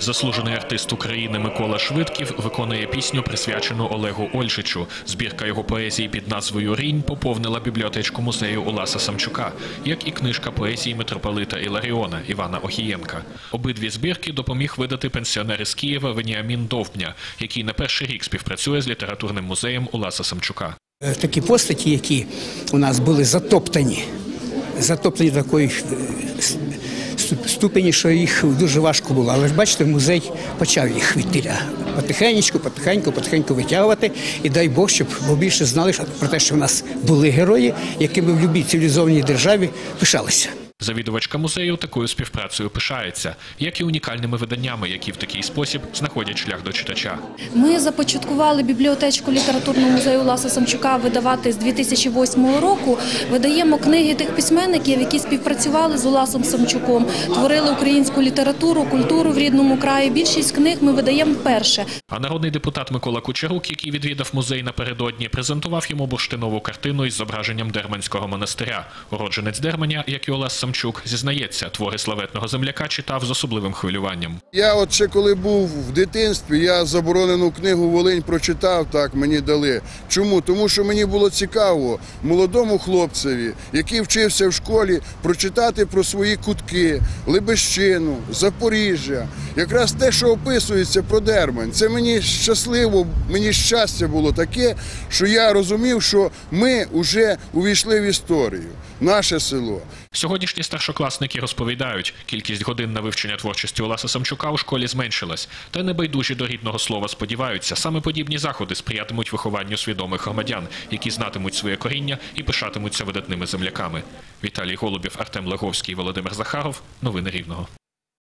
Заслужений артист України Микола Швидків виконує пісню, присвячену Олегу Ольшичу. Збірка його поезії під назвою Рінь поповнила бібліотечку музею Уласа Самчука, як і книжка поезії митрополита Іларіона Івана Охієнка. Обидві збірки допоміг видати пенсіонер із Києва Веніамін Довбня, який не перший рік співпрацює з літературним музеєм Уласа Самчука. Е, такі постаті, які у нас були затоптані, затоптані до такої е, ступені, що їх дуже важко було. Але ж бачите, музей почав їх відтіля потихеньку, потихеньку, потихеньку витягувати. І дай Бог, щоб більше знали про те, що в нас були герої, якими в будь-якій цивілізованій державі пишалися. Завідувачка музею такою співпрацею пишається, як і унікальними виданнями, які в такий спосіб знаходять шлях до читача. Ми започаткували бібліотечку літературного музею Ласа Самчука видавати з 2008 року. Видаємо книги тих письменників, які співпрацювали з Уласом Самчуком, творили українську літературу, культуру в рідному краї. Більшість книг ми видаємо вперше. А народний депутат Микола Кучерук, який відвідав музей напередодні, презентував йому бурштинову картину із зображенням Дерманського монастиря. Уродженець Дерманя, як і Олес Самчук, зізнається, твори славетного земляка читав з особливим хвилюванням. Я от ще коли був в дитинстві, я заборонену книгу Волинь прочитав, так мені дали. Чому? Тому що мені було цікаво молодому хлопцеві, який вчився в школі, прочитати про свої кутки, Лебещину, Запоріжжя. Якраз те, що описується про Дермань. Це мені щасливо, мені щастя було таке, що я розумів, що ми вже увійшли в історію, наше село. Сьогоднішні старшокласники розповідають, кількість годин на вивчення творчості Олеса Самчука у школі зменшилась. Та небайдужі до рідного слова сподіваються, саме подібні заходи сприятимуть вихованню свідомих громадян, які знатимуть своє коріння і пишатимуться видатними земляками. Віталій Голубів, Артем Лаговський, Володимир Захаров. Новини Рівного.